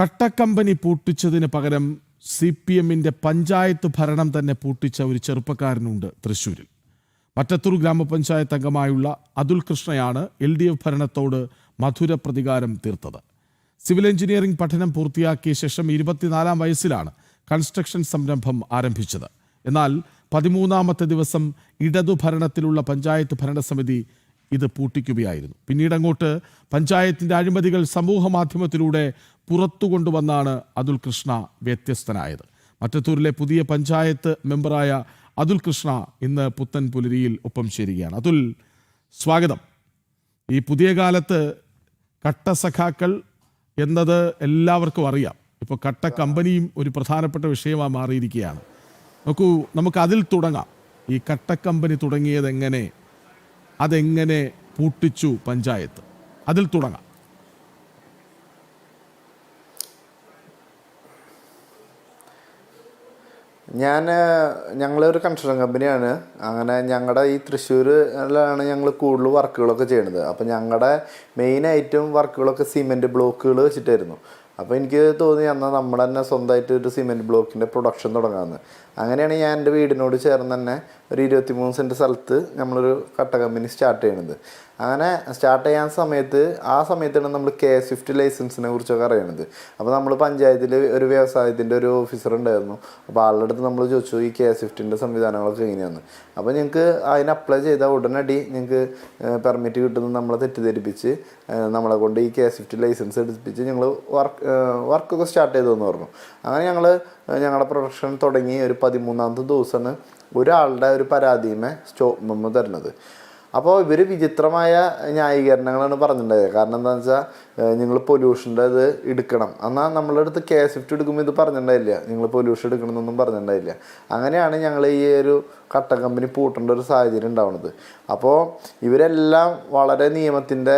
കട്ടക്കമ്പനി പൂട്ടിച്ചതിന് പകരം C P എമ്മിന്റെ പഞ്ചായത്ത് ഭരണം തന്നെ പൂട്ടിച്ച ഒരു ചെറുപ്പക്കാരനുണ്ട് തൃശ്ശൂരിൽ. മറ്റത്തൂർ ഗ്രാമപഞ്ചായത്ത് അംഗമായുള്ള അതുൽ കൃഷ്ണയാണ് എൽ ഡി എഫ് ഭരണത്തോട് മധുര പ്രതികാരം തീർത്തത്. സിവിൽ എഞ്ചിനീയറിംഗ് പഠനം പൂർത്തിയാക്കിയ ശേഷം ഇരുപത്തിനാലാം വയസ്സിലാണ് കൺസ്ട്രക്ഷൻ സംരംഭം ആരംഭിച്ചത്. എന്നാൽ പതിമൂന്നാമത്തെ ദിവസം ഇടതു ഭരണത്തിലുള്ള പഞ്ചായത്ത് ഭരണസമിതി ഇത് പൂട്ടിക്കുകയായിരുന്നു. പിന്നീട് അങ്ങോട്ട് പഞ്ചായത്തിന്റെ അഴിമതികൾ സമൂഹ മാധ്യമത്തിലൂടെ പുറത്തു കൊണ്ടുവന്നാണ് അതുൽ കൃഷ്ണ വ്യത്യസ്തനായത്. മറ്റത്തൂരിലെ പുതിയ പഞ്ചായത്ത് മെമ്പറായ അതുൽ കൃഷ്ണ ഇന്ന് പുത്തൻ പുലരിയിൽ ഒപ്പം ചേരുകയാണ്. അതുൽ സ്വാഗതം. ഈ പുതിയ കാലത്ത് കട്ട സഖാക്കൾ എന്നത് എല്ലാവർക്കും അറിയാം. ഇപ്പോൾ കട്ട കമ്പനിയും ഒരു പ്രധാനപ്പെട്ട വിഷയമായി മാറിയിരിക്കുകയാണ്. നോക്കൂ നമുക്ക് അതിൽ തുടങ്ങാം. ഈ കട്ട കമ്പനി തുടങ്ങിയത് എങ്ങനെ അതെങ്ങനെ പൂട്ടിച്ചു പഞ്ചായത്ത്? അതിൽ തുടങ്ങാം. ഞാൻ ഞങ്ങളൊരു കൺസ്ട്രക്ഷൻ കമ്പനിയാണ് അങ്ങനെ ഞങ്ങളുടെ ഈ തൃശ്ശൂരിലാണ് ഞങ്ങൾ കൂടുതൽ വർക്കുകളൊക്കെ ചെയ്യണത്. അപ്പോൾ ഞങ്ങളുടെ മെയിനായിട്ടും വർക്കുകളൊക്കെ സിമെന്റ് ബ്ലോക്കുകൾ വെച്ചിട്ടായിരുന്നു. അപ്പോൾ എനിക്ക് തോന്നി എന്നാൽ നമ്മൾ തന്നെ സ്വന്തമായിട്ട് ഒരു സിമെന്റ് ബ്ലോക്കിന്റെ പ്രൊഡക്ഷൻ തുടങ്ങാമെന്ന് അങ്ങനെയാണ് ഞാൻ എന്റെ വീടിനോട് ചേർന്ന് തന്നെ ഒരു ഇരുപത്തി മൂന്ന് സെന്റ് സ്ഥലത്ത് നമ്മളൊരു കട്ട കമ്പനി സ്റ്റാർട്ട് ചെയ്യണത്. അങ്ങനെ സ്റ്റാർട്ട് ചെയ്യാൻ സമയത്ത് ആ സമയത്താണ് നമ്മൾ കെ സ്വിഫ്റ്റ് ലൈസൻസിനെ കുറിച്ചൊക്കെ അറിയണത്. അപ്പോൾ നമ്മൾ പഞ്ചായത്തിൽ ഒരു വ്യവസായത്തിന്റെ ഒരു ഓഫീസർ ഉണ്ടായിരുന്നു. അപ്പോൾ ആളുടെ അടുത്ത് നമ്മൾ ചോദിച്ചു ഈ കെ സ്വിഫ്റ്റിന്റെ സംവിധാനങ്ങളൊക്കെ എങ്ങനെയാണ് അപ്പോൾ ഞങ്ങൾക്ക് അതിന് അപ്ലൈ ചെയ്താൽ ഉടനടി ഞങ്ങൾക്ക് പെർമിറ്റ് കിട്ടുന്നത് നമ്മളെ തെറ്റിദ്ധരിപ്പിച്ച് നമ്മളെ കൊണ്ട് ഈ കെ സ്വിഫ്റ്റ് ലൈസൻസ് എടുപ്പിച്ച് ഞങ്ങൾ വർക്ക് വർക്കൊക്കെ സ്റ്റാർട്ട് ചെയ്തതെന്ന് പറഞ്ഞു. അങ്ങനെ ഞങ്ങൾ ഞങ്ങളുടെ പ്രൊഡക്ഷൻ തുടങ്ങി ഒരു പതിമൂന്നാമത്തെ ദിവസമാണ് ഒരാളുടെ ഒരു പരാതിയുമേ സ്റ്റോപ്പ് മെമ്മോ തരുന്നത്. അപ്പോൾ ഇവർ വിചിത്രമായ ന്യായീകരണങ്ങളാണ് പറഞ്ഞിട്ടുണ്ടായത്. കാരണം എന്താണെന്ന് വെച്ചാൽ നിങ്ങൾ പൊല്യൂഷന്റെ ഇത് എടുക്കണം. എന്നാൽ നമ്മളുടെ അടുത്ത് കെ സ്വിഫ്റ്റ് എടുക്കുമ്പോൾ ഇത് പറഞ്ഞിട്ടുണ്ടായില്ല. നിങ്ങൾ പൊല്യൂഷൻ എടുക്കണമെന്നൊന്നും പറഞ്ഞിട്ടുണ്ടായില്ല. അങ്ങനെയാണ് ഞങ്ങൾ ഈ ഒരു കട്ട കമ്പനി പൂട്ടേണ്ട ഒരു സാഹചര്യം ഉണ്ടാവുന്നത്. അപ്പോൾ ഇവരെല്ലാം വളരെ നിയമത്തിന്റെ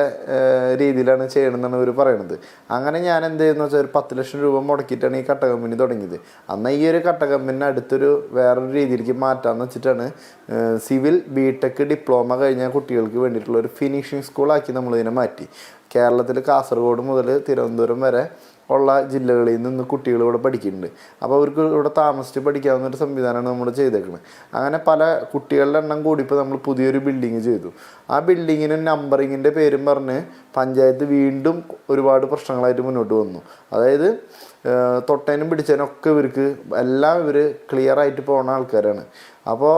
രീതിയിലാണ് ചെയ്യണമെന്നാണ് ഇവർ പറയുന്നത് അങ്ങനെ ഞാൻ എന്ത് ചെയ്യുന്നു വെച്ചാൽ ഒരു പത്ത് ലക്ഷം രൂപ മുടക്കിയിട്ടാണ് ഈ കട്ട കമ്പനി തുടങ്ങിയത്. അന്ന് ഈ ഒരു കട്ട കമ്പനി അടുത്തൊരു വേറൊരു രീതിയിലേക്ക് മാറ്റാമെന്ന് വെച്ചിട്ടാണ് സിവിൽ ബി ടെക് ഡിപ്ലോമ കഴിഞ്ഞ കുട്ടികൾക്ക് വേണ്ടിയിട്ടുള്ള ഒരു ഫിനിഷിംഗ് സ്കൂളാക്കി നമ്മളിതിനെ മാറ്റി. കേരളത്തിൽ കാസർഗോഡ് മുതൽ തിരുവനന്തപുരം വരെ ഉള്ള ജില്ലകളിൽ നിന്ന് കുട്ടികൾ ഇവിടെ പഠിക്കുന്നുണ്ട്. അപ്പോൾ അവർക്ക് ഇവിടെ താമസിച്ച് പഠിക്കാവുന്ന ഒരു സംവിധാനമാണ് നമ്മൾ ചെയ്തേക്കുന്നത് അങ്ങനെ പല കുട്ടികളുടെ എണ്ണം കൂടി ഇപ്പോൾ നമ്മൾ പുതിയൊരു ബിൽഡിങ് ചെയ്തു. ആ ബിൽഡിങ്ങിന് നമ്പറിങ്ങിന്റെ പേരും പറഞ്ഞ് പഞ്ചായത്ത് വീണ്ടും ഒരുപാട് പ്രശ്നങ്ങളായിട്ട് മുന്നോട്ട് വന്നു. അതായത് തൊട്ടേനും പിടിച്ചതിനും ഒക്കെ ഇവർക്ക് എല്ലാം ഇവർ ക്ലിയർ ആയിട്ട് പോകുന്ന ആൾക്കാരാണ്. അപ്പോൾ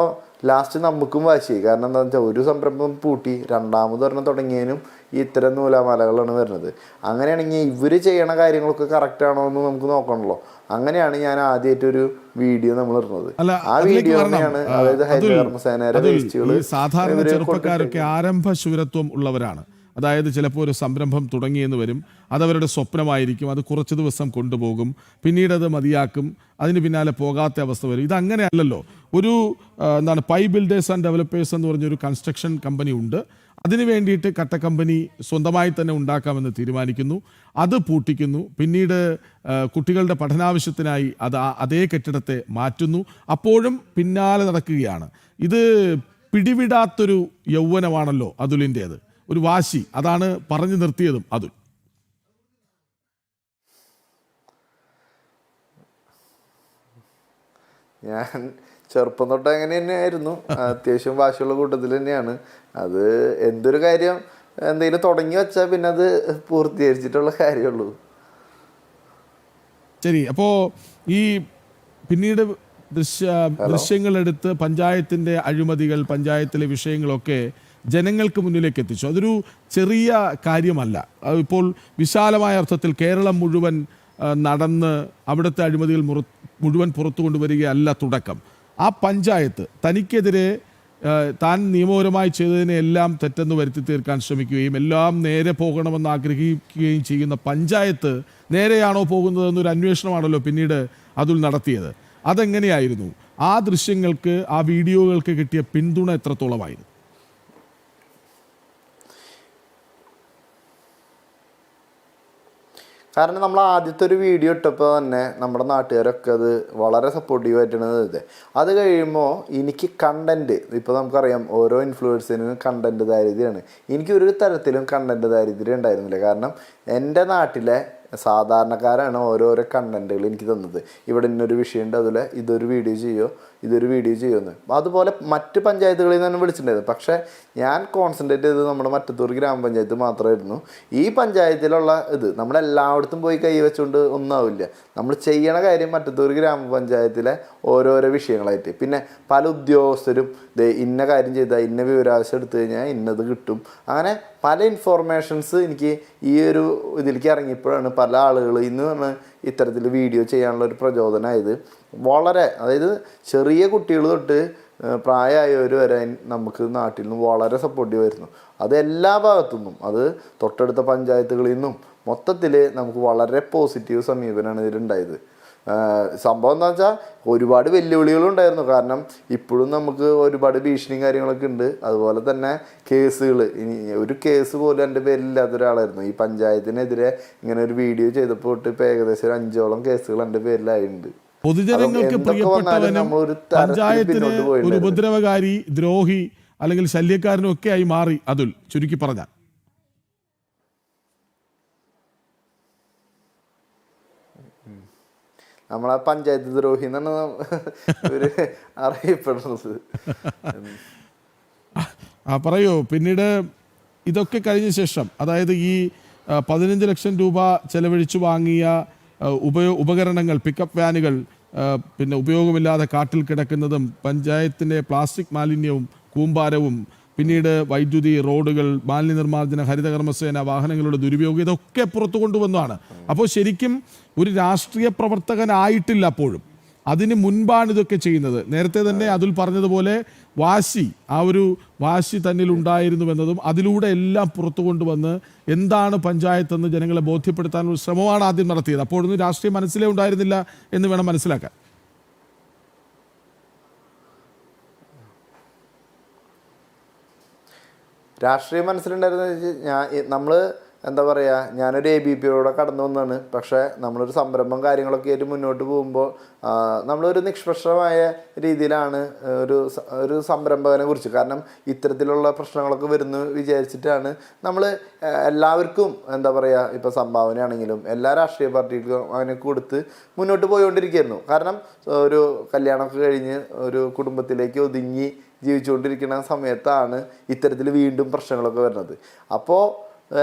ലാസ്റ്റ് നമുക്കും വാശി കാരണം എന്താണെന്ന് വെച്ചാൽ ഒരു സംരംഭം പൂട്ടി രണ്ടാമത് ഒരെണ്ണം തുടങ്ങിയതിനും ഈ ഇത്തരം നൂലാമാലകളാണ് വരുന്നത്. അങ്ങനെയാണെങ്കിൽ ഇവർ ചെയ്യണ കാര്യങ്ങളൊക്കെ കറക്റ്റ് ആണോ എന്ന് നമുക്ക് നോക്കണമല്ലോ അങ്ങനെയാണ് ഞാൻ ആദ്യമായിട്ട് ഒരു വീഡിയോ നമ്മൾ ഇടുന്നത്. ആ വീഡിയോ തന്നെയാണ് അതായത് അതുൽ, ഹരിതകർമ്മസേനയുടെ വേസ്റ്റുകൾ സാധാരണ ചെറുപ്പക്കാരൊക്കെ ആരംഭ ശൂരത്വം ഉള്ളവരാണ്. അതായത് ചിലപ്പോൾ ഒരു സംരംഭം തുടങ്ങിയെന്ന് വരും അതവരുടെ സ്വപ്നമായിരിക്കും അത് കുറച്ച് ദിവസം കൊണ്ടുപോകും പിന്നീട് അത് മതിയാക്കും അതിന് പിന്നാലെ പോകാത്ത അവസ്ഥ വരും. ഇതങ്ങനെയല്ലല്ലോ. ഒരു എന്താണ് പൈ ബിൽഡേഴ്സ് ആൻഡ് ഡെവലപ്പേഴ്സ് എന്ന് പറഞ്ഞൊരു കൺസ്ട്രക്ഷൻ കമ്പനി ഉണ്ട്. അതിന് വേണ്ടിയിട്ട് കട്ട കമ്പനി സ്വന്തമായി തന്നെ ഉണ്ടാക്കാമെന്ന് തീരുമാനിക്കുന്നു. അത് പൂട്ടിക്കുന്നു. പിന്നീട് കുട്ടികളുടെ പഠനാവശ്യത്തിനായി അത് അതേ കെട്ടിടത്തെ മാറ്റുന്നു. അപ്പോഴും പിന്നാലെ നടക്കുകയാണ്. ഇത് പിടിവിടാത്തൊരു യൗവനമാണല്ലോ അതുലിന്റേത് ഒരു വാശി. അതാണ് പറഞ്ഞു നിർത്തിയതും അതുൽ. ഞാൻ ചെറുപ്പം തൊട്ട് അങ്ങനെ തന്നെയായിരുന്നു അത്യാവശ്യം വാശിയുള്ള കൂട്ടത്തിൽ തന്നെയാണ് അത് എന്തൊരു കാര്യം? എന്തെങ്കിലും തുടങ്ങി വെച്ചാൽ പിന്നെ അത് പൂർത്തീകരിച്ചിട്ടുള്ള കാര്യമുള്ളൂ. ശരി അപ്പോ ഈ പിന്നീട് ദൃശ്യ ദൃശ്യങ്ങളെടുത്ത് പഞ്ചായത്തിന്റെ അഴിമതികൾ പഞ്ചായത്തിലെ വിഷയങ്ങളൊക്കെ ജനങ്ങൾക്ക് മുന്നിലേക്ക് എത്തിച്ചു. അതൊരു ചെറിയ കാര്യമല്ല. ഇപ്പോൾ വിശാലമായ അർത്ഥത്തിൽ കേരളം മുഴുവൻ നടന്ന് അവിടുത്തെ അഴിമതികൾ മുഴുവൻ പുറത്തു കൊണ്ടുവരികയല്ല തുടക്കം. ആ പഞ്ചായത്ത് തനിക്കെതിരെ താൻ നിയമപരമായി ചെയ്തതിനെ എല്ലാം തെറ്റെന്ന് വരുത്തി തീർക്കാൻ ശ്രമിക്കുകയും എല്ലാം നേരെ പോകണമെന്ന് ആഗ്രഹിക്കുകയും ചെയ്യുന്ന പഞ്ചായത്ത് നേരെയാണോ പോകുന്നതെന്നൊരു അന്വേഷണമാണല്ലോ പിന്നീട് അതുൽ നടത്തിയത്. അതെങ്ങനെയായിരുന്നു? ആ ദൃശ്യങ്ങൾക്ക് ആ വീഡിയോകൾക്ക് കിട്ടിയ പിന്തുണ എത്രത്തോളമായിരുന്നു? കാരണം നമ്മൾ ആദ്യത്തെ ഒരു വീഡിയോ ഇട്ടപ്പോൾ തന്നെ നമ്മുടെ നാട്ടുകാരൊക്കെ അത് വളരെ സപ്പോർട്ടീവ് ആയിട്ടാണ് ഇത് അത് കഴിയുമ്പോൾ എനിക്ക് കണ്ടന്റ് ഇപ്പോൾ നമുക്കറിയാം ഓരോ ഇൻഫ്ലുവൻസിനും കണ്ടന്റ് ദാരിദ്ര്യമാണ്. എനിക്ക് ഒരു തരത്തിലും കണ്ടന്റ് ദാരിദ്ര്യം ഉണ്ടായിരുന്നില്ല. കാരണം എന്റെ നാട്ടിലെ സാധാരണക്കാരാണ് ഓരോരോ കണ്ടന്റുകൾ എനിക്ക് തന്നത്. ഇവിടെ ഇന്നൊരു വിഷയമുണ്ട് അതുപോലെ ഇതൊരു വീഡിയോ ചെയ്യോ ഇതൊരു വീഡിയോ ചെയ്യുമെന്ന് അതുപോലെ മറ്റ് പഞ്ചായത്തുകളിൽ നിന്ന് വിളിച്ചിട്ടുണ്ടായിരുന്നു പക്ഷേ ഞാൻ കോൺസെൻട്രേറ്റ് ചെയ്തത് നമ്മുടെ മറ്റത്തൂർ ഗ്രാമപഞ്ചായത്ത് മാത്രമായിരുന്നു. ഈ പഞ്ചായത്തിലുള്ള ഇത് നമ്മളെല്ലായിടത്തും പോയി കൈ വെച്ചുകൊണ്ട് ഒന്നാവില്ല. നമ്മൾ ചെയ്യണ കാര്യം മറ്റത്തൂർ ഗ്രാമപഞ്ചായത്തിലെ ഓരോരോ വിഷയങ്ങളായിട്ട്. പിന്നെ പല ഉദ്യോഗസ്ഥരും ഇന്ന കാര്യം ചെയ്താൽ ഇന്ന വിവരാവശ്യം എടുത്തു കഴിഞ്ഞാൽ ഇന്നത് കിട്ടും. അങ്ങനെ പല ഇൻഫോർമേഷൻസ് എനിക്ക് ഈ ഒരു ഇതിലേക്ക് ഇറങ്ങിയപ്പോഴാണ് പല ആളുകൾ ഇന്ന് പറഞ്ഞ ഇത്തരത്തിൽ വീഡിയോ ചെയ്യാനുള്ള ഒരു പ്രചോദനമായത് വളരെ അതായത് ചെറിയ കുട്ടികൾ തൊട്ട് പ്രായമായവർ വരെ നമുക്ക് നാട്ടിൽ നിന്ന് വളരെ സപ്പോർട്ടീവ് ആയിരുന്നു. അത് എല്ലാ ഭാഗത്തു നിന്നും അത് തൊട്ടടുത്ത പഞ്ചായത്തുകളിൽ നിന്നും മൊത്തത്തിൽ നമുക്ക് വളരെ പോസിറ്റീവ് സമീപനമാണ് ഇതിലുണ്ടായത്. സംഭവം എന്താ വെച്ചാൽ ഒരുപാട് വെല്ലുവിളികളും ഉണ്ടായിരുന്നു. കാരണം ഇപ്പോഴും നമുക്ക് ഒരുപാട് ഭീഷണിയും കാര്യങ്ങളൊക്കെ ഉണ്ട്. അതുപോലെ തന്നെ കേസുകൾ ഇനി ഒരു കേസ് പോലും എന്റെ പേരിലില്ലാത്ത ഒരാളായിരുന്നു. ഈ പഞ്ചായത്തിനെതിരെ ഇങ്ങനെ ഒരു വീഡിയോ ചെയ്തപ്പോൾ തൊട്ട് ഇപ്പോൾ ഏകദേശം ഒരു അഞ്ചോളം കേസുകൾ എന്റെ പേരിലായിട്ടുണ്ട്. പൊതുജനങ്ങൾക്ക് പ്രിയപ്പെട്ടവനും പഞ്ചായത്തിന് ഒരു ഉപദ്രവകാരി ദ്രോഹി അല്ലെങ്കിൽ ശല്യക്കാരനും ഒക്കെ ആയി മാറി. അതുൽ ചുരുക്കി പറഞ്ഞാൽ. നമ്മളെ പഞ്ചായത്ത് ദ്രോഹി എന്നാണ് ഇവർ അറിയപ്പെടുന്നത്. ആ പറയൂ. പിന്നീട് ഇതൊക്കെ കഴിഞ്ഞ ശേഷം അതായത് ഈ പതിനഞ്ച് ലക്ഷം രൂപ ചെലവഴിച്ചു വാങ്ങിയ ഉപയോ ഉപകരണങ്ങൾ പിക്കപ്പ് വാനുകൾ പിന്നെ ഉപയോഗമില്ലാതെ കാട്ടിൽ കിടക്കുന്നതും പഞ്ചായത്തിന്റെ പ്ലാസ്റ്റിക് മാലിന്യവും കൂമ്പാരവും പിന്നീട് വൈദ്യുതി റോഡുകൾ മാലിന്യ നിർമ്മാർജന ഹരിതകർമ്മസേന വാഹനങ്ങളുടെ ദുരുപയോഗം ഇതൊക്കെ പുറത്തു കൊണ്ടുവന്നതാണ്. അപ്പോൾ ശരിക്കും ഒരു രാഷ്ട്രീയ പ്രവർത്തകനായിട്ടില്ല അപ്പോഴും. അതിന് മുൻപാണ് ഇതൊക്കെ ചെയ്യുന്നത്. നേരത്തെ തന്നെ അതിൽ പറഞ്ഞതുപോലെ വാശി ആ ഒരു വാശി തന്നിൽ ഉണ്ടായിരുന്നുവെന്നതും അതിലൂടെ എല്ലാം പുറത്തു കൊണ്ടുവന്ന് എന്താണ് പഞ്ചായത്ത് എന്ന് ജനങ്ങളെ ബോധ്യപ്പെടുത്താനുള്ള ശ്രമമാണ് ആദ്യം നടത്തിയത്. അപ്പോഴൊന്നും രാഷ്ട്രീയം മനസ്സിലേ ഉണ്ടായിരുന്നില്ല എന്ന് വേണം മനസ്സിലാക്കാൻ. രാഷ്ട്രീയം മനസ്സിലുണ്ടായിരുന്ന നമ്മൾ നമ്മൾ എന്താ പറയുക ഞാനൊരു എ ബി പിയോടെ കടന്നു വന്നതാണ് പക്ഷേ നമ്മളൊരു സംരംഭം കാര്യങ്ങളൊക്കെ ആയിട്ട് മുന്നോട്ട് പോകുമ്പോൾ നമ്മളൊരു നിഷ്പക്ഷമായ രീതിയിലാണ് ഒരു ഒരു സംരംഭകനെ കുറിച്ച്. കാരണം ഇത്തരത്തിലുള്ള പ്രശ്നങ്ങളൊക്കെ വരുന്നു വിചാരിച്ചിട്ടാണ് നമ്മൾ എല്ലാവർക്കും എന്താ പറയുക ഇപ്പോൾ സംഭാവനയാണെങ്കിലും എല്ലാ രാഷ്ട്രീയ പാർട്ടികൾക്കും അതിനെ കൊടുത്ത് മുന്നോട്ട് പോയിക്കൊണ്ടിരിക്കുകയായിരുന്നു കാരണം ഒരു കല്യാണമൊക്കെ കഴിഞ്ഞ് ഒരു കുടുംബത്തിലേക്ക് ഒതുങ്ങി ജീവിച്ചുകൊണ്ടിരിക്കുന്ന സമയത്താണ് ഇത്തരത്തിൽ വീണ്ടും പ്രശ്നങ്ങളൊക്കെ വരുന്നത്. അപ്പോൾ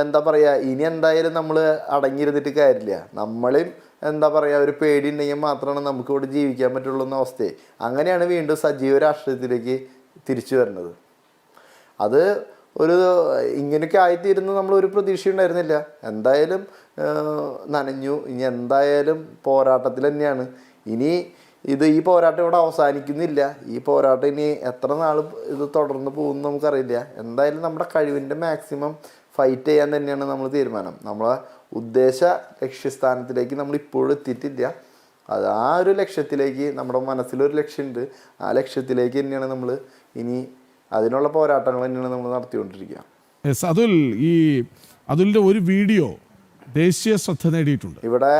എന്താ പറയുക ഇനി എന്തായാലും നമ്മൾ അടങ്ങിയിരുന്നിട്ട് കാര്യമില്ല. നമ്മളും എന്താ പറയുക ഒരു പേടി ഉണ്ടെങ്കിൽ മാത്രമാണ് നമുക്ക് ഇവിടെ ജീവിക്കാൻ പറ്റുള്ളൂ എന്ന അവസ്ഥയെ അങ്ങനെയാണ് വീണ്ടും സജീവ രാഷ്ട്രീയത്തിലേക്ക് തിരിച്ചു വരുന്നത്. അത് ഒരു ഇങ്ങനെയൊക്കെ ആയിത്തീരുന്ന നമ്മൾ ഒരു പ്രതീക്ഷ ഉണ്ടായിരുന്നില്ല. എന്തായാലും നനഞ്ഞു. ഇനി എന്തായാലും പോരാട്ടത്തിൽ തന്നെയാണ്. ഇനി ഇത് ഈ പോരാട്ടം ഇവിടെ അവസാനിക്കുന്നില്ല. ഈ പോരാട്ടം ഇനി എത്ര നാൾ ഇത് തുടർന്ന് പോകുമെന്ന് നമുക്കറിയില്ല. എന്തായാലും നമ്മുടെ കഴിവിന്റെ മാക്സിമം ഫൈറ്റ് ചെയ്യാൻ തന്നെയാണ് നമ്മൾ തീരുമാനം. നമ്മളെ ഉദ്ദേശ ലക്ഷ്യസ്ഥാനത്തിലേക്ക് നമ്മൾ ഇപ്പോഴും എത്തിയിട്ടില്ല. അത് ആ ഒരു ലക്ഷ്യത്തിലേക്ക് നമ്മുടെ മനസ്സിലൊരു ലക്ഷ്യമുണ്ട്. ആ ലക്ഷ്യത്തിലേക്ക് തന്നെയാണ് നമ്മൾ ഇനി അതിനുള്ള പോരാട്ടങ്ങൾ തന്നെയാണ് നമ്മൾ നടത്തിക്കൊണ്ടിരിക്കുക. യെസ് അതുൽ ഈ അതുലിന്റെ ഒരു വീഡിയോ ദേശീയ ശ്രദ്ധ നേടിയിട്ടുണ്ട്. ഇവിടെ.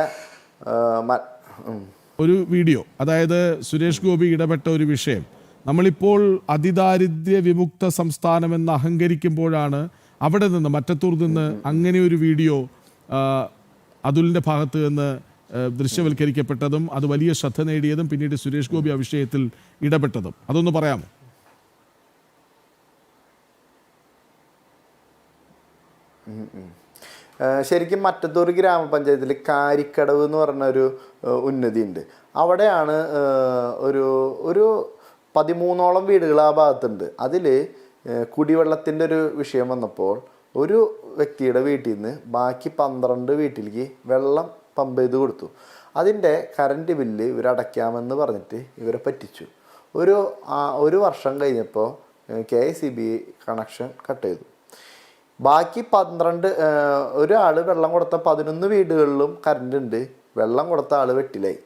ഒരു വീഡിയോ അതായത് സുരേഷ് ഗോപി ഇടപെട്ട ഒരു വിഷയം. നമ്മളിപ്പോൾ അതിദാരിദ്ര്യ വിമുക്ത സംസ്ഥാനമെന്ന് അഹങ്കരിക്കുമ്പോഴാണ് അവിടെ നിന്ന് മറ്റത്തൂർ നിന്ന് അങ്ങനെ ഒരു വീഡിയോ അതുലിന്റെ ഭാഗത്ത് നിന്ന് ദൃശ്യവൽക്കരിക്കപ്പെട്ടതും അത് വലിയ ശ്രദ്ധ നേടിയതും പിന്നീട് സുരേഷ് ഗോപി ആ വിഷയത്തിൽ ഇടപെട്ടതും. അതൊന്ന് പറയാമോ? ശരിക്കും മറ്റത്തൂർ ഗ്രാമപഞ്ചായത്തിൽ കാരിക്കടവ് എന്ന് പറഞ്ഞ ഒരു ഏഹ് ഉന്നതി ഉണ്ട് അവിടെയാണ് ഒരു ഒരു പതിമൂന്നോളം വീടുകൾ ആ ഭാഗത്തുണ്ട്. അതിൽ കുടിവെള്ളത്തിന്റെ ഒരു വിഷയം വന്നപ്പോൾ ഒരു വ്യക്തിയുടെ വീട്ടിൽ നിന്ന് ബാക്കി പന്ത്രണ്ട് വീട്ടിലേക്ക് വെള്ളം പമ്പ് ചെയ്ത് കൊടുത്തു. അതിന്റെ കറണ്ട് ബില്ല് ഇവരടയ്ക്കാമെന്ന് പറഞ്ഞിട്ട് ഇവരെ പറ്റിച്ചു. ഒരു ഒരു വർഷം കഴിഞ്ഞപ്പോൾ K C B connection cut ചെയ്തു. ബാക്കി പന്ത്രണ്ട് ഒരാൾ വെള്ളം കൊടുത്ത പതിനൊന്ന് വീടുകളിലും കറണ്ട് ഉണ്ട്. വെള്ളം കൊടുത്ത ആൾ വെട്ടിലായി.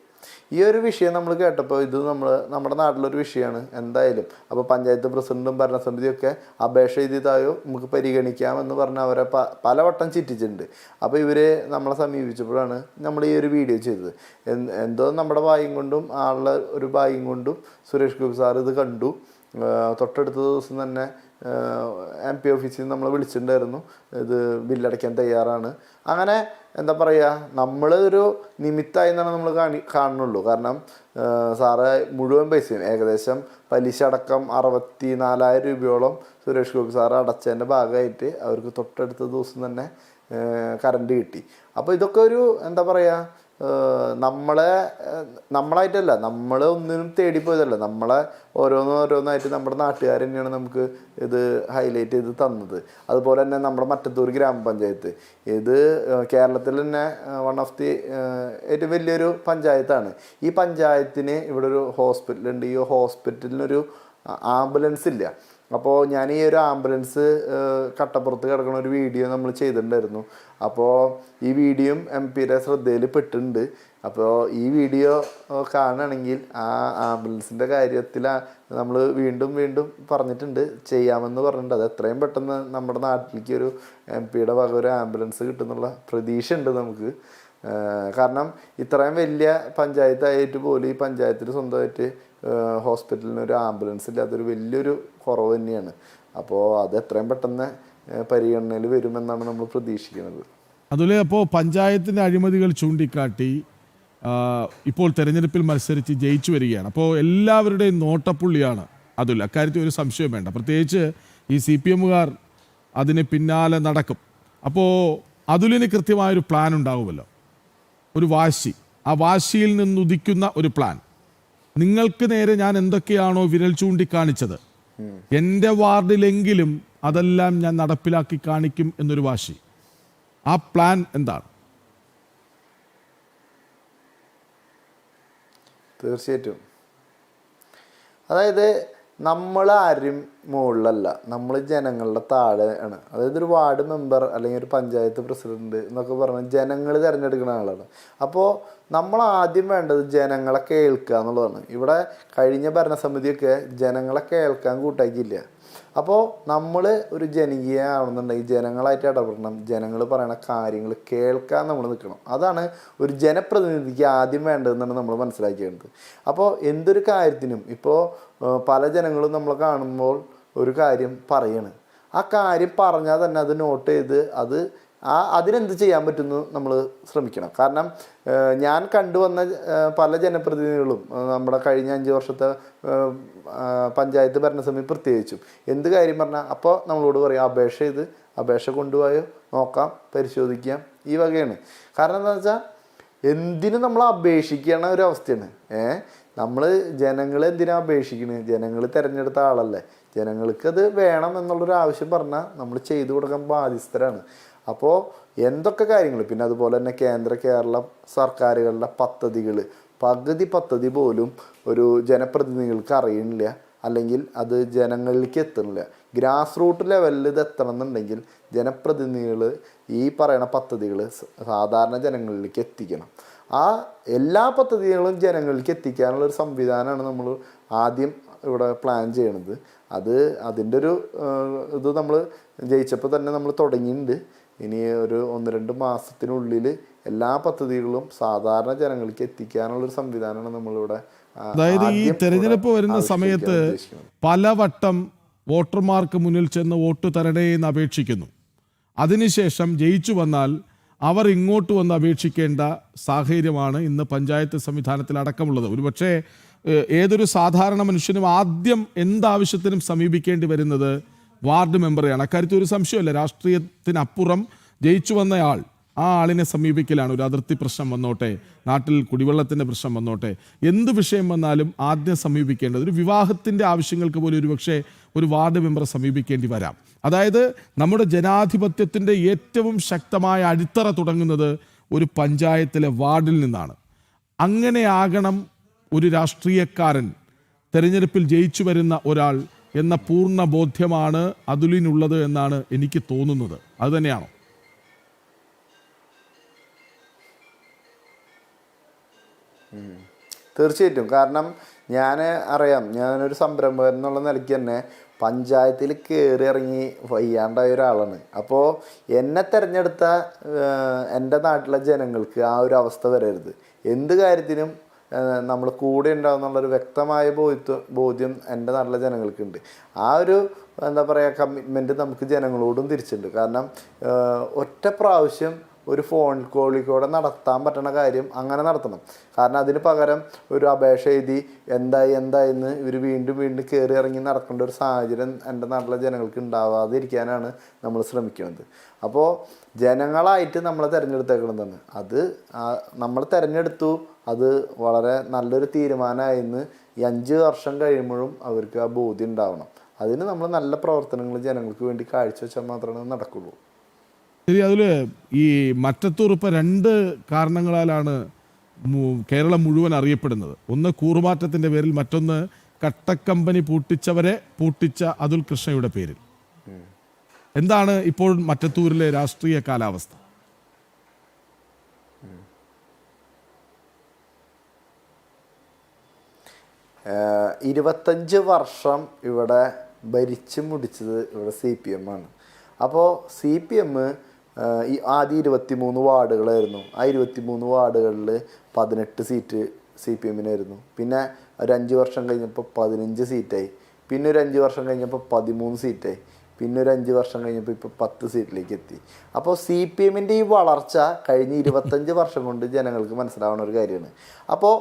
ഈ ഒരു വിഷയം നമ്മൾ കേട്ടപ്പോൾ ഇത് നമ്മൾ നമ്മുടെ നാട്ടിലൊരു വിഷയമാണ് എന്തായാലും. അപ്പോൾ പഞ്ചായത്ത് പ്രസിഡന്റും ഭരണസമിതിയൊക്കെ അപേക്ഷ എഴുതിയതായോ നമുക്ക് പരിഗണിക്കാമെന്ന് പറഞ്ഞ് അവരെ പ പലവട്ടം ചിറ്റിച്ചിട്ടുണ്ട്. അപ്പോൾ ഇവരെ നമ്മളെ സമീപിച്ചപ്പോഴാണ് നമ്മൾ ഈ ഒരു വീഡിയോ ചെയ്തത്. എന്തോ നമ്മുടെ ഭാഗ്യം കൊണ്ടും ആളുടെ ഒരു ഭാഗ്യം കൊണ്ടും സുരേഷ് ഗോപി സാർ ഇത് കണ്ടു. തൊട്ടടുത്ത ദിവസം തന്നെ എം പി ഓഫീസിൽ നിന്ന് നമ്മളെ വിളിച്ചിട്ടുണ്ടായിരുന്നു. ഇത് ബില്ലടയ്ക്കാൻ തയ്യാറാണ്. അങ്ങനെ എന്താ പറയുക നമ്മൾ ഒരു നിമിത്തമായി എന്നാണ് നമ്മൾ കാണി കാണുന്നുള്ളൂ. കാരണം സാറെ മുഴുവൻ പൈസയും ഏകദേശം പലിശ അടക്കം അറുപത്തി നാലായിരം രൂപയോളം സുരേഷ് ഗോപി സാറ് അടച്ചതിന്റെ ഭാഗമായിട്ട് അവർക്ക് തൊട്ടടുത്ത ദിവസം തന്നെ കറണ്ട് കിട്ടി. അപ്പോൾ ഇതൊക്കെ ഒരു എന്താ പറയുക നമ്മളെ നമ്മളായിട്ടല്ല നമ്മൾ ഒന്നിനും തേടിപ്പോയതല്ല നമ്മളെ ഓരോന്നും ഓരോന്നായിട്ട് നമ്മുടെ നാട്ടുകാർ തന്നെയാണ് നമുക്ക് ഇത് ഹൈലൈറ്റ് ചെയ്ത് തന്നത്. അതുപോലെ തന്നെ നമ്മുടെ മറ്റത്തൂർ ഗ്രാമപഞ്ചായത്ത്. ഇത് കേരളത്തിൽ തന്നെ വൺ ഓഫ് ദി ഏറ്റവും വലിയൊരു പഞ്ചായത്താണ്. ഈ പഞ്ചായത്തിന് ഇവിടെ ഒരു ഹോസ്പിറ്റലുണ്ട് ഈ ഹോസ്പിറ്റലിനൊരു ആംബുലൻസ് ഇല്ല. അപ്പോൾ ഞാൻ ഈ ഒരു ആംബുലൻസ് കട്ടപ്പുറത്ത് കിടക്കുന്ന ഒരു വീഡിയോ നമ്മൾ ചെയ്തിട്ടുണ്ടായിരുന്നു. അപ്പോൾ ഈ വീഡിയോയും എം പിയുടെ ശ്രദ്ധയിൽ പെട്ടിട്ടുണ്ട്. അപ്പോൾ ഈ വീഡിയോ കാണുകയാണെങ്കിൽ ആ ആംബുലൻസിന്റെ കാര്യത്തിൽ നമ്മൾ വീണ്ടും വീണ്ടും പറഞ്ഞിട്ടുണ്ട്. ചെയ്യാമെന്ന് പറഞ്ഞിട്ടുണ്ട്. അത് എത്രയും പെട്ടെന്ന് നമ്മുടെ നാട്ടിലേക്ക് ഒരു എം പിയുടെ വക ഒരു ആംബുലൻസ് കിട്ടുന്നുള്ള പ്രതീക്ഷ ഉണ്ട് നമുക്ക് കാരണം ഇത്രയും വലിയ പഞ്ചായത്തായിട്ട് പോലും ഈ പഞ്ചായത്തിൽ സ്വന്തമായിട്ട് ഹോസ്പിറ്റലിന് ഒരു ആംബുലൻസ് ഇല്ല അതൊരു വലിയൊരു കുറവ് തന്നെയാണ്. അപ്പോൾ അത് എത്രയും പെട്ടെന്ന് പരിഗണനയിൽ വരുമെന്നാണ് നമ്മൾ പ്രതീക്ഷിക്കുന്നത്. അതുപോലെ അപ്പോൾ പഞ്ചായത്തിന്റെ അഴിമതികൾ ചൂണ്ടിക്കാട്ടി ഇപ്പോൾ തെരഞ്ഞെടുപ്പിൽ മത്സരിച്ച് ജയിച്ചു വരികയാണ്. അപ്പോൾ എല്ലാവരുടെയും നോട്ടപ്പുള്ളിയാണ് അതുൽ അക്കാര്യത്തിൽ ഒരു സംശയം വേണ്ട. പ്രത്യേകിച്ച് ഈ സി പി എമ്മുകാർ അതിന് പിന്നാലെ നടക്കും. അപ്പോൾ അതുലിന് കൃത്യമായൊരു പ്ലാൻ ഉണ്ടാവുമല്ലോ. ഒരു വാശി. ആ വാശിയിൽ നിന്നുദിക്കുന്ന ഒരു പ്ലാൻ. നിങ്ങൾക്ക് നേരെ ഞാൻ എന്തൊക്കെയാണോ വിരൽ ചൂണ്ടിക്കാണിച്ചത്? എന്റെ വാർഡിലെങ്കിലും അതെല്ലാം ഞാൻ നടപ്പിലാക്കി കാണിക്കും എന്നൊരു വാശി. ആ പ്ലാൻ എന്താണ്? തീർച്ചയായിട്ടും. അതായത് നമ്മൾ ആരും മുകളിലല്ല. നമ്മൾ ജനങ്ങളുടെ താഴെ ആണ്. അതായത് ഒരു വാർഡ് മെമ്പർ അല്ലെങ്കിൽ ഒരു പഞ്ചായത്ത് പ്രസിഡന്റ് എന്നൊക്കെ പറഞ്ഞാൽ ജനങ്ങൾ തിരഞ്ഞെടുക്കുന്ന ആളാണ്. അപ്പോൾ നമ്മൾ ആദ്യം വേണ്ടത് ജനങ്ങളെ കേൾക്കുക എന്നുള്ളതാണ്. ഇവിടെ കഴിഞ്ഞ ഭരണസമിതിയൊക്കെ ജനങ്ങളെ കേൾക്കാൻ കൂട്ടാക്കിയില്ല അപ്പോൾ നമ്മൾ ഒരു ജനകീയ ആവണമെന്നുണ്ടെങ്കിൽ ജനങ്ങളായിട്ട് ഇടപെടണം. ജനങ്ങൾ പറയുന്ന കാര്യങ്ങൾ കേൾക്കാൻ നമ്മൾ നിൽക്കണം. അതാണ് ഒരു ജനപ്രതിനിധിക്ക് ആദ്യം വേണ്ടതെന്നാണ് നമ്മൾ മനസ്സിലാക്കിയത് അപ്പോൾ എന്തൊരു കാര്യത്തിനും ഇപ്പോൾ പല ജനങ്ങളും നമ്മൾ കാണുമ്പോൾ ഒരു കാര്യം പറയാണ്. ആ കാര്യം പറഞ്ഞാൽ തന്നെ അത് നോട്ട് ചെയ്ത് അത് ആ അതിനെന്ത് ചെയ്യാൻ പറ്റുന്നു നമ്മൾ ശ്രമിക്കണം. കാരണം ഞാൻ കണ്ടുവന്ന പല ജനപ്രതിനിധികളും നമ്മുടെ കഴിഞ്ഞ അഞ്ച് വർഷത്തെ പഞ്ചായത്ത് ഭരണസമിതി പ്രത്യേകിച്ചും. എന്ത് കാര്യം പറഞ്ഞാൽ അപ്പോൾ നമ്മളോട് പറയും അപേക്ഷ ചെയ്ത് അപേക്ഷ കൊണ്ടുപോയോ? നോക്കാം പരിശോധിക്കാം. ഈ വകയാണ്. കാരണം എന്താ വെച്ചാൽ എന്തിനും നമ്മൾ അപേക്ഷിക്കണ ഒരു അവസ്ഥയാണ്. നമ്മൾ ജനങ്ങൾ എന്തിനാ അപേക്ഷിക്കണത് ജനങ്ങൾ തിരഞ്ഞെടുത്ത ആളല്ലേ. ജനങ്ങൾക്ക് അത് വേണം എന്നുള്ളൊരു ആവശ്യം പറഞ്ഞാൽ നമ്മൾ ചെയ്തു കൊടുക്കാൻ ബാധ്യസ്ഥരാണ്. അപ്പോൾ എന്തൊക്കെ കാര്യങ്ങൾ? പിന്നെ അതുപോലെ തന്നെ കേന്ദ്ര കേരള സർക്കാരുകളുടെ പദ്ധതികൾ പകുതി പദ്ധതി പോലും ഒരു ജനപ്രതിനിധികൾക്ക് അറിയണില്ല. അല്ലെങ്കിൽ അത് ജനങ്ങളിലേക്ക് എത്തണില്ല. ഗ്രാസ് റൂട്ട് ലെവലിൽ ഇത് എത്തണം എന്നുണ്ടെങ്കിൽ ജനപ്രതിനിധികൾ ഈ പറയുന്ന പദ്ധതികൾ സാധാരണ ജനങ്ങളിലേക്ക് എത്തിക്കണം. ആ എല്ലാ പദ്ധതികളും ജനങ്ങളിലേക്ക് എത്തിക്കാനുള്ള ഒരു സംവിധാനമാണ് നമ്മൾ ആദ്യം ഇവിടെ പ്ലാൻ ചെയ്യണത്. അത് അതിന്റെ ഒരു ഇത് നമ്മൾ ജയിച്ചപ്പോൾ തന്നെ നമ്മൾ തുടങ്ങിയിട്ടുണ്ട്. ഇനി ഒരു ഒന്ന് രണ്ട് മാസത്തിനുള്ളിൽ എല്ലാ പദ്ധതികളും സാധാരണ ജനങ്ങൾക്ക് എത്തിക്കാനുള്ള ഒരു സംവിധാനമാണ് നമ്മളിവിടെ അതായത് ഈ തെരഞ്ഞെടുപ്പ് വരുന്ന സമയത്ത് പലവട്ടം വോട്ടർമാർക്ക് മുന്നിൽ ചെന്ന് വോട്ട് തരണേ എന്ന് അപേക്ഷിക്കുന്നു. അതിനുശേഷം ജയിച്ചു വന്നാൽ അവർ ഇങ്ങോട്ട് വന്ന് അപേക്ഷിക്കേണ്ട സാഹചര്യമാണ് ഇന്ന് പഞ്ചായത്ത് സംവിധാനത്തിൽ അടക്കമുള്ളത്. ഒരുപക്ഷെ ഏതൊരു സാധാരണ മനുഷ്യനും ആദ്യം എന്താവശ്യത്തിനും സമീപിക്കേണ്ടി വരുന്നത് വാർഡ് മെമ്പറെയാണ് അക്കാര്യത്തിൽ ഒരു സംശയമല്ല രാഷ്ട്രീയത്തിനപ്പുറം ജയിച്ചു വന്നയാൾ ആ ആളിനെ സമീപിക്കലാണ് ഒരു അതിർത്തി പ്രശ്നം വന്നോട്ടെ നാട്ടിൽ കുടിവെള്ളത്തിന്റെ പ്രശ്നം വന്നോട്ടെ. എന്ത് വിഷയം വന്നാലും ആദ്യം സമീപിക്കേണ്ടത് ഒരു വിവാഹത്തിന്റെ ആവശ്യങ്ങൾക്ക് പോലും ഒരു പക്ഷേ ഒരു വാർഡ് മെമ്പറെ സമീപിക്കേണ്ടി വരാം. അതായത് നമ്മുടെ ജനാധിപത്യത്തിന്റെ ഏറ്റവും ശക്തമായ അടിത്തറ തുടങ്ങുന്നത് ഒരു പഞ്ചായത്തിലെ വാർഡിൽ നിന്നാണ്. അങ്ങനെയാകണം ഒരു രാഷ്ട്രീയക്കാരൻ തെരഞ്ഞെടുപ്പിൽ ജയിച്ചു വരുന്ന ഒരാൾ എന്ന പൂർണ ബോധ്യമാണ് അതുലിനുള്ളത് എന്നാണ് എനിക്ക് തോന്നുന്നത്. അതുതന്നെയാണോ തീർച്ചയായിട്ടും. കാരണം ഞാൻ അറിയാം ഞാനൊരു സംരംഭകൻ എന്നുള്ള നിലയ്ക്ക് തന്നെ പഞ്ചായത്തിൽ കയറി ഇറങ്ങി വയ്യാണ്ടായ ഒരാളാണ്. അപ്പോൾ എന്നെ തിരഞ്ഞെടുത്ത എന്റെ നാട്ടിലെ ജനങ്ങൾക്ക് ആ ഒരു അവസ്ഥ വരരുത്. എന്ത് കാര്യത്തിനും നമ്മൾ കൂടെ ഉണ്ടാവുന്നുള്ളൊരു വ്യക്തമായ ബോധ്യം ബോധ്യം എന്റെ നാട്ടിലെ ജനങ്ങൾക്കുണ്ട്. ആ ഒരു എന്താ പറയുക കമ്മിറ്റ്മെന്റ് നമുക്ക് ജനങ്ങളോടും തിരിച്ചുണ്ട് കാരണം ഒറ്റ പ്രാവശ്യം ഒരു ഫോൺ കോളിൽ കൂടെ നടത്താൻ പറ്റുന്ന കാര്യം അങ്ങനെ നടത്തണം. കാരണം അതിന് പകരം ഒരു അപേക്ഷ എഴുതി എന്തായി എന്തായി എന്ന് ഇവർ വീണ്ടും വീണ്ടും കയറി ഇറങ്ങി നടക്കേണ്ട ഒരു സാഹചര്യം എന്റെ നാട്ടിലെ ജനങ്ങൾക്ക് ഉണ്ടാവാതിരിക്കാനാണ് നമ്മൾ ശ്രമിക്കുന്നത്. അപ്പോൾ ജനങ്ങളായിട്ട് നമ്മളെ തിരഞ്ഞെടുത്തേക്കണതാണ് അത് നമ്മൾ തിരഞ്ഞെടുത്തു. അത് വളരെ നല്ലൊരു തീരുമാനമായിരുന്നു ഈ അഞ്ച് വർഷം കഴിയുമ്പോഴും അവർക്ക് ആ ബോധ്യം ഉണ്ടാവണം. അതിന് നമ്മൾ നല്ല പ്രവർത്തനങ്ങൾ ജനങ്ങൾക്ക് വേണ്ടി കാഴ്ചവെച്ചാൽ മാത്രമേ നടക്കുള്ളൂ. ശരി അതിൽ ഈ മറ്റത്തൂർ ഇപ്പം രണ്ട് കാരണങ്ങളാലാണ് കേരളം മുഴുവൻ അറിയപ്പെടുന്നത്. ഒന്ന് കൂറുമാറ്റത്തിന്റെ പേരിൽ മറ്റൊന്ന് കട്ടക്കമ്പനി പൂട്ടിച്ചവരെ പൂട്ടിച്ച അതുൽ കൃഷ്ണയുടെ പേരിൽ. എന്താണ് ഇപ്പോൾ മറ്റത്തൂരിലെ രാഷ്ട്രീയ കാലാവസ്ഥ? ഇരുപത്തഞ്ച് വർഷം ഇവിടെ ഭരിച്ചു മുടിച്ചത് ഇവിടെ സി പി എം ആണ്. അപ്പോൾ സി പി എം ഈ ആദ്യം ഇരുപത്തി മൂന്ന് വാർഡുകളായിരുന്നു. ആ ഇരുപത്തി മൂന്ന് വാർഡുകളിൽ പതിനെട്ട് സീറ്റ് സി പി എമ്മിനായിരുന്നു. പിന്നെ ഒരു അഞ്ച് വർഷം കഴിഞ്ഞപ്പോൾ പതിനഞ്ച് സീറ്റായി. പിന്നെ ഒരു അഞ്ച് വർഷം കഴിഞ്ഞപ്പോൾ പതിമൂന്ന് സീറ്റായി. പിന്നെ ഒരു അഞ്ച് വർഷം കഴിഞ്ഞപ്പോൾ ഇപ്പോൾ പത്ത് സീറ്റിലേക്ക് എത്തി. അപ്പോൾ സി പി എമ്മിന്റെ ഈ വളർച്ച കഴിഞ്ഞ ഇരുപത്തഞ്ച് വർഷം കൊണ്ട് ജനങ്ങൾക്ക് മനസ്സിലാവുന്ന ഒരു കാര്യമാണ്. അപ്പോൾ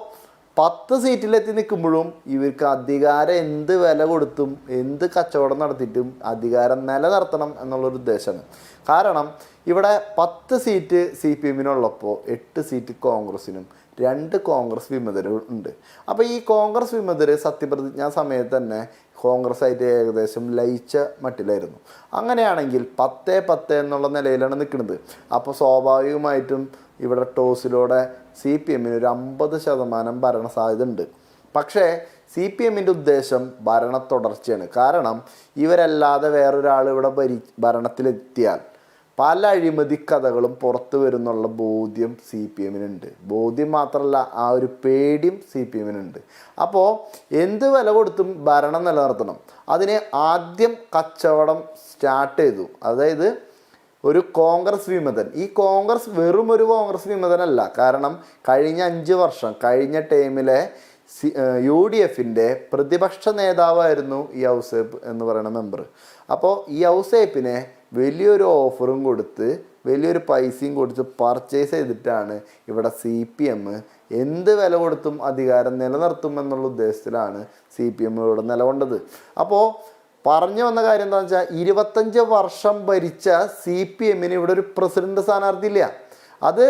പത്ത് സീറ്റിലെത്തി നിൽക്കുമ്പോഴും ഇവർക്ക് അധികാരം എന്ത് വില കൊടുത്തും എന്ത് കച്ചവടം നടത്തിയിട്ടും അധികാരം നിലനിർത്തണം എന്നുള്ളൊരു ഉദ്ദേശമാണ്. കാരണം ഇവിടെ പത്ത് സീറ്റ് സി പി എമ്മിനുള്ളപ്പോൾ എട്ട് സീറ്റ് കോൺഗ്രസിനും രണ്ട് കോൺഗ്രസ് വിമതരും ഉണ്ട്. അപ്പോൾ ഈ കോൺഗ്രസ് വിമതർ സത്യപ്രതിജ്ഞാ സമയത്ത് തന്നെ കോൺഗ്രസ് ആയിട്ട് ഏകദേശം ലയിച്ച മട്ടിലായിരുന്നു. അങ്ങനെയാണെങ്കിൽ പത്തേ പത്ത് എന്നുള്ള നിലയിലാണ് നിൽക്കുന്നത്. അപ്പോൾ സ്വാഭാവികമായിട്ടും ഇവിടെ ടോസിലൂടെ സി പി എമ്മിന് ഒരു അമ്പത് ശതമാനം ഭരണ സാധ്യത ഉണ്ട് പക്ഷേ സി പി എമ്മിന്റെ ഉദ്ദേശം ഭരണ തുടർച്ചയാണ്. കാരണം ഇവരല്ലാതെ വേറൊരാൾ ഇവിടെ ഭരി ഭരണത്തിലെത്തിയാൽ പല അഴിമതി കഥകളും പുറത്തു വരുന്നുള്ള ബോധ്യം സി പി എമ്മിനുണ്ട്. ബോധ്യം മാത്രമല്ല ആ ഒരു പേടിയും സി പി എമ്മിനുണ്ട്. അപ്പോൾ എന്ത് വില കൊടുത്തും ഭരണം നിലനിർത്തണം. അതിനെ ആദ്യം കച്ചവടം സ്റ്റാർട്ട് ചെയ്തു. അതായത് ഒരു കോൺഗ്രസ് വിമതൻ. ഈ കോൺഗ്രസ് വെറും ഒരു കോൺഗ്രസ് വിമതനല്ല. കാരണം കഴിഞ്ഞ അഞ്ച് വർഷം കഴിഞ്ഞ ടൈമിലെ സി യു ഡി എഫിന്റെ പ്രതിപക്ഷ നേതാവായിരുന്നു ഈ ഔസേപ്പ് എന്ന് പറയുന്ന മെമ്പർ അപ്പോൾ ഈ ഔസേപ്പിനെ വലിയൊരു ഓഫറും കൊടുത്ത് വലിയൊരു പൈസയും കൊടുത്ത് പർച്ചേസ് ചെയ്തിട്ടാണ് ഇവിടെ സി പി എം എന്ത് വില കൊടുത്തും അധികാരം നിലനിർത്തും എന്നുള്ള ഉദ്ദേശത്തിലാണ് സി പി എം ഇവിടെ നിലകൊണ്ടത്. അപ്പോൾ പറഞ്ഞു വന്ന കാര്യം എന്താണെന്ന് വെച്ചാൽ ഇരുപത്തഞ്ച് വർഷം ഭരിച്ച സി പി എമ്മിന് ഇവിടെ ഒരു പ്രസിഡന്റ് സ്ഥാനാർത്ഥി ഇല്ല അത്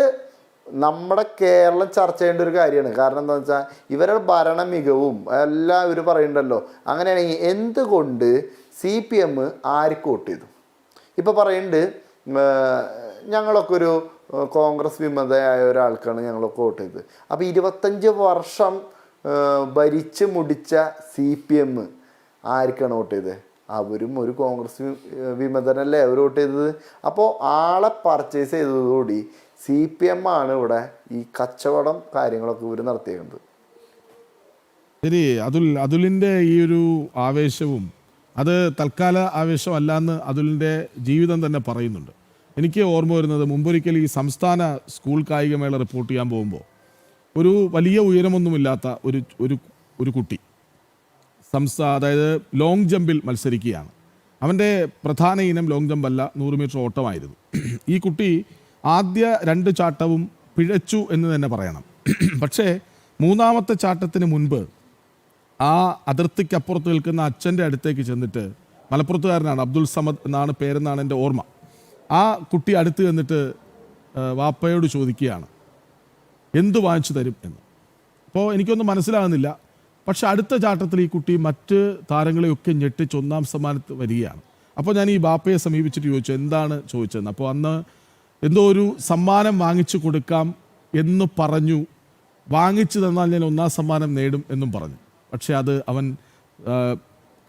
നമ്മുടെ കേരളം ചർച്ച ചെയ്യേണ്ട ഒരു കാര്യമാണ്. കാരണം എന്താണെന്ന് വെച്ചാൽ ഇവരുടെ ഭരണ മികവും എല്ലാം ഇവർ പറയുന്നുണ്ടല്ലോ. അങ്ങനെയാണെങ്കിൽ എന്തുകൊണ്ട് സി പി എം ആർക്ക് വോട്ട് ചെയ്തു? ഇപ്പോൾ പറയുന്നുണ്ട് ഞങ്ങളൊക്കെ ഒരു കോൺഗ്രസ് വിമതയായ ഒരാൾക്കാണ് ഞങ്ങളൊക്കെ വോട്ട് ചെയ്തത്. അപ്പോൾ ഇരുപത്തഞ്ച് വർഷം ഭരിച്ചു മുടിച്ച സി പി എം ആർക്കാണ് വോട്ട് ചെയ്തത് അവരും ഒരു കോൺഗ്രസ് വിമതനല്ലേ അവർ വോട്ട് ചെയ്തത്. അപ്പോൾ ആളെ പർച്ചേസ് ചെയ്തതോടുകൂടി സി പി എം ആണ് ഇവിടെ ഈ കച്ചവടം കാര്യങ്ങളൊക്കെ ഇവർ നടത്തിയേക്കുന്നത്. ശരി അതുൽ അതുലിന്റെ ഈ ഒരു ആവേശവും അത് തൽക്കാല ആവേശമല്ല എന്ന് അതുലിന്റെ ജീവിതം തന്നെ പറയുന്നുണ്ട്. എനിക്ക് ഓർമ്മ വരുന്നത് മുമ്പൊരിക്കൽ ഈ സംസ്ഥാന സ്കൂൾ കായികമേള റിപ്പോർട്ട് ചെയ്യാൻ പോകുമ്പോൾ ഒരു വലിയ ഉയരമൊന്നുമില്ലാത്ത ഒരു ഒരു ഒരു കുട്ടി സംസ്ഥാ അതായത് ലോങ് ജമ്പിൽ മത്സരിക്കുകയാണ്. അവന്റെ പ്രധാന ഇനം ലോങ് ജമ്പ് അല്ല നൂറ് മീറ്റർ ഓട്ടമായിരുന്നു. ഈ കുട്ടി ആദ്യ രണ്ട് ചാട്ടവും പിഴച്ചു എന്ന് തന്നെ പറയണം. പക്ഷേ മൂന്നാമത്തെ ചാട്ടത്തിന് മുൻപ് ആ അതിർത്തിക്കപ്പുറത്ത് നിൽക്കുന്ന അച്ഛന്റെ അടുത്തേക്ക് ചെന്നിട്ട് മലപ്പുറത്തുകാരനാണ് അബ്ദുൽ സമദ് എന്നാണ് പേരെന്നാണ് എന്റെ ഓർമ്മ. ആ കുട്ടി അടുത്ത് ചെന്നിട്ട് വാപ്പയോട് ചോദിക്കുകയാണ് എന്ത് വാങ്ങിച്ചു തരും എന്ന്? അപ്പോൾ എനിക്കൊന്നും മനസ്സിലാകുന്നില്ല. പക്ഷെ അടുത്ത ചാട്ടത്തിൽ ഈ കുട്ടി മറ്റ് താരങ്ങളെയൊക്കെ ഞെട്ടിച്ച് ഒന്നാം സമ്മാനത്ത് വരികയാണ്. അപ്പോൾ ഞാൻ ഈ ബാപ്പയെ സമീപിച്ചിട്ട് ചോദിച്ചു എന്താണ് ചോദിച്ചതെന്ന്? അപ്പോൾ അന്ന് എന്തോ ഒരു സമ്മാനം വാങ്ങിച്ചു കൊടുക്കാം എന്ന് പറഞ്ഞു. വാങ്ങിച്ചു തന്നാൽ ഞാൻ ഒന്നാം സമ്മാനം നേടും എന്നും പറഞ്ഞു. പക്ഷേ അത് അവൻ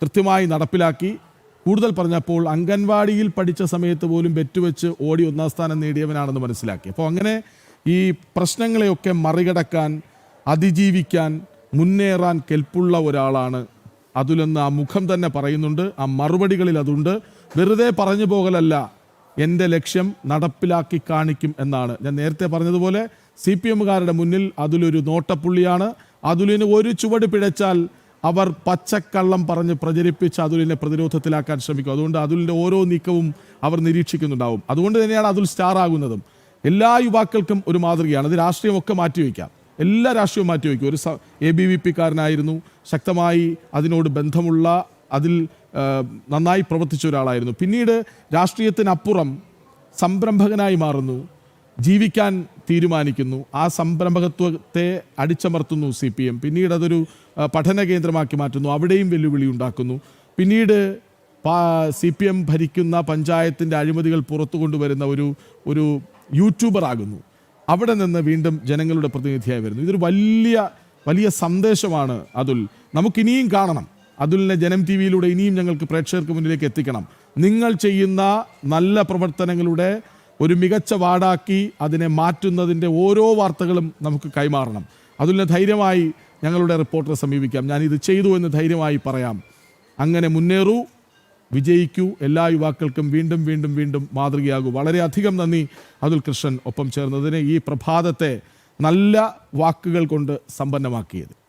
കൃത്യമായി നടപ്പിലാക്കി. കൂടുതൽ പറഞ്ഞപ്പോൾ അംഗൻവാടിയിൽ പഠിച്ച സമയത്ത് പോലും ബെറ്റുവെച്ച് ഓടി ഒന്നാം സ്ഥാനം നേടിയവനാണെന്ന് മനസ്സിലാക്കി. അപ്പോൾ അങ്ങനെ ഈ പ്രശ്നങ്ങളെയൊക്കെ മറികടക്കാൻ അതിജീവിക്കാൻ മുന്നേറാൻ കെൽപ്പുള്ള ഒരാളാണ്. അതിലെന്ന് ആ മുഖം തന്നെ പറയുന്നുണ്ട്. ആ മറുപടികളിൽ അതുണ്ട്. വെറുതെ പറഞ്ഞു പോകലല്ല. എന്റെ ലക്ഷ്യം നടപ്പിലാക്കി കാണിക്കും എന്നാണ്. ഞാൻ നേരത്തെ പറഞ്ഞതുപോലെ സി പി എമ്മുകാരുടെ മുന്നിൽ അതിലൊരു നോട്ടപ്പുള്ളിയാണ്. അതുലിന് ഒരു ചുവട് പിഴച്ചാൽ അവർ പച്ചക്കള്ളം പറഞ്ഞ് പ്രചരിപ്പിച്ച് അതുലിനെ പ്രതിരോധത്തിലാക്കാൻ ശ്രമിക്കും. അതുകൊണ്ട് അതുലിന്റെ ഓരോ നീക്കവും അവർ നിരീക്ഷിക്കുന്നുണ്ടാവും. അതുകൊണ്ട് തന്നെയാണ് അതുൽ സ്റ്റാർ ആകുന്നതും എല്ലാ യുവാക്കൾക്കും ഒരു മാതൃകയാണ്. അത് രാഷ്ട്രീയമൊക്കെ മാറ്റിവെക്കാം. എല്ലാ രാഷ്ട്രീയവും മാറ്റി വയ്ക്കും. ഒരു എ ബി വി പിക്കാരനായിരുന്നു ശക്തമായി അതിനോട് ബന്ധമുള്ള അതിൽ നന്നായി പ്രവർത്തിച്ച ഒരാളായിരുന്നു. പിന്നീട് രാഷ്ട്രീയത്തിനപ്പുറം സംരംഭകനായി മാറുന്നു. ജീവിക്കാൻ തീരുമാനിക്കുന്നു. ആ സംരംഭകത്വത്തെ അടിച്ചമർത്തുന്നു സി പി എം. പിന്നീട് അതൊരു പഠന കേന്ദ്രമാക്കി മാറ്റുന്നു. അവിടെയും വെല്ലുവിളി ഉണ്ടാക്കുന്നു. പിന്നീട് സി പി എം ഭരിക്കുന്ന പഞ്ചായത്തിന്റെ അഴിമതികൾ പുറത്തു കൊണ്ടുവരുന്ന ഒരു ഒരു യൂട്യൂബർ ആകുന്നു അവിടെ നിന്ന് വീണ്ടും ജനങ്ങളുടെ പ്രതിനിധിയായി വരുന്നു. ഇതൊരു വലിയ വലിയ സന്ദേശമാണ് അതുൽ. നമുക്കിനിയും കാണണം. അതുലിനെ ജനം ടി വിയിലൂടെ ഇനിയും ഞങ്ങൾക്ക് പ്രേക്ഷകർക്ക് മുന്നിലേക്ക് എത്തിക്കണം. നിങ്ങൾ ചെയ്യുന്ന നല്ല പ്രവർത്തനങ്ങളുടെ ഒരു മികച്ച വാടാക്കി അതിനെ മാറ്റുന്നതിന്റെ ഓരോ വാർത്തകളും നമുക്ക് കൈമാറണം. അതുലിനെ ധൈര്യമായി ഞങ്ങളുടെ റിപ്പോർട്ടറെ സമീപിക്കാം. ഞാൻ ഇത് ചെയ്തു എന്ന് ധൈര്യമായി പറയാം. അങ്ങനെ മുന്നേറൂ. വിജയിക്കൂ. എല്ലാ യുവാക്കൾക്കും വീണ്ടും വീണ്ടും വീണ്ടും മാതൃകയാകൂ. വളരെയധികം നന്ദി അതുൽ കൃഷ്ണൻ ഒപ്പം ചേർന്നതിന് ഈ പ്രഭാതത്തെ നല്ല വാക്കുകൾ കൊണ്ട് സമ്പന്നമാക്കിയത്.